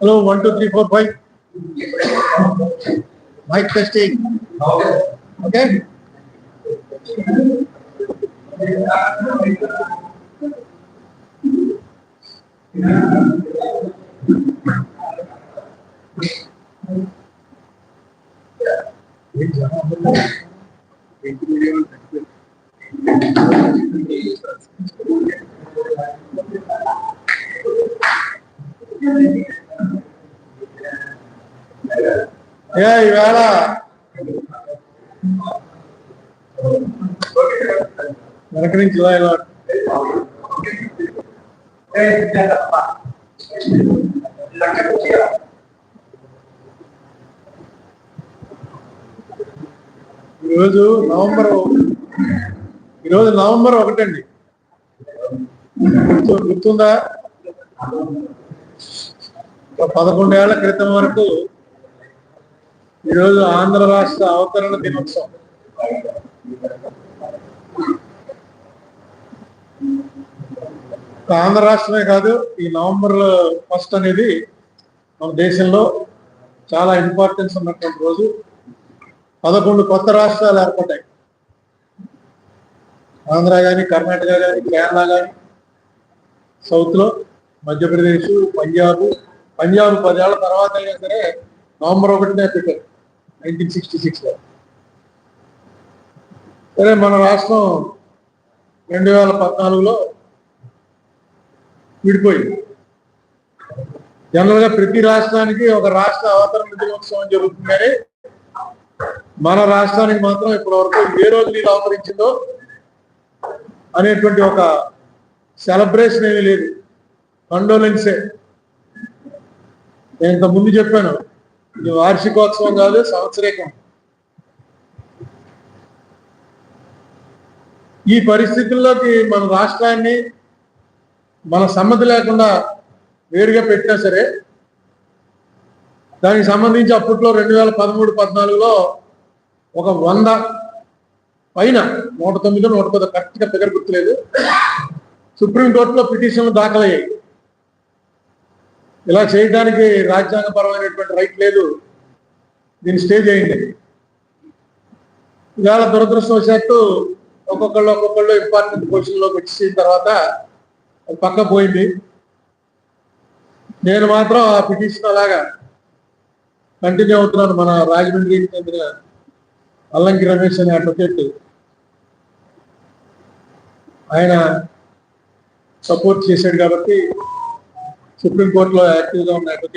Hello, one, two, three, four, five. Mic testing. Okay. Thank you. ఏ ఈవేళ. వెనక నుంచి ఇలా ఇలా. ఈరోజు నవంబర్ ఈరోజు నవంబర్ ఒకటండి. గుర్తు గుర్తుందా? పదకొండు పదకొండేళ్ళ క్రితం వరకు ఈరోజు ఆంధ్ర రాష్ట్ర అవతరణ దినోత్సవం. ఆంధ్ర రాష్ట్రమే కాదు ఈ నవంబర్ ఫస్ట్ అనేది మన దేశంలో చాలా ఇంపార్టెన్స్ ఉన్నటువంటి రోజు. పదకొండు కొత్త రాష్ట్రాలు ఏర్పడ్డాయి. ఆంధ్ర కానీ కర్ణాటక కానీ కేరళ కానీ సౌత్లో మధ్యప్రదేశ్ పంజాబ్ పంజాబ్ పదేళ్ళ తర్వాత అయినా సరే నవంబర్ ఒకటినే పెట్టారు. నైన్టీన్ సిక్స్టీ సిక్స్లో సరే మన రాష్ట్రం రెండు వేల పద్నాలుగులో విడిపోయింది. జనరల్గా ప్రతి రాష్ట్రానికి ఒక రాష్ట్ర అవతరణ దినోత్సవం జరుగుతుంది కానీ మన రాష్ట్రానికి మాత్రం ఇప్పటివరకు ఏ రోజు నీళ్ళు అవతరించిందో అనేటువంటి ఒక సెలబ్రేషన్ ఏమీ లేదు. కండోలెన్సే నేను ఇంత ముందు చెప్పాను ఇది వార్షికోత్సవం కాదు సంవత్సరికం. ఈ పరిస్థితుల్లోకి మన రాష్ట్రాన్ని మన సమ్మతి లేకుండా వేరుగా పెట్టినా సరే దానికి సంబంధించి అప్పట్లో రెండు వేల పదమూడు పద్నాలుగులో ఒక వంద పైన నూట తొమ్మిది నూట పది కరెక్ట్గా ఫిగర్ గుర్తులేదు. సుప్రీంకోర్టులో పిటిషన్లు దాఖలయ్యాయి. ఇలా చేయడానికి రాజ్యాంగపరమైనటువంటి రైట్ లేదు. దీన్ని స్టే చేయండి. ఇవాళ దురదృష్టవశాత్తు ఒక్కొక్కళ్ళు ఒక్కొక్కళ్ళు ఇంపార్టెంట్ పొజిషన్లోకి వచ్చిన తర్వాత అది పక్క పోయింది. నేను మాత్రం ఆ పిటిషన్ అలాగా కంటిన్యూ అవుతున్నాను. మన రాజమండ్రికి చెందిన అల్లంకి రమేష్ అనే అడ్వకేట్ ఆయన సపోర్ట్ చేశాడు కాబట్టి సుప్రీంకోర్టులో యాక్టివ్గా ఉన్న అడ్వకేట్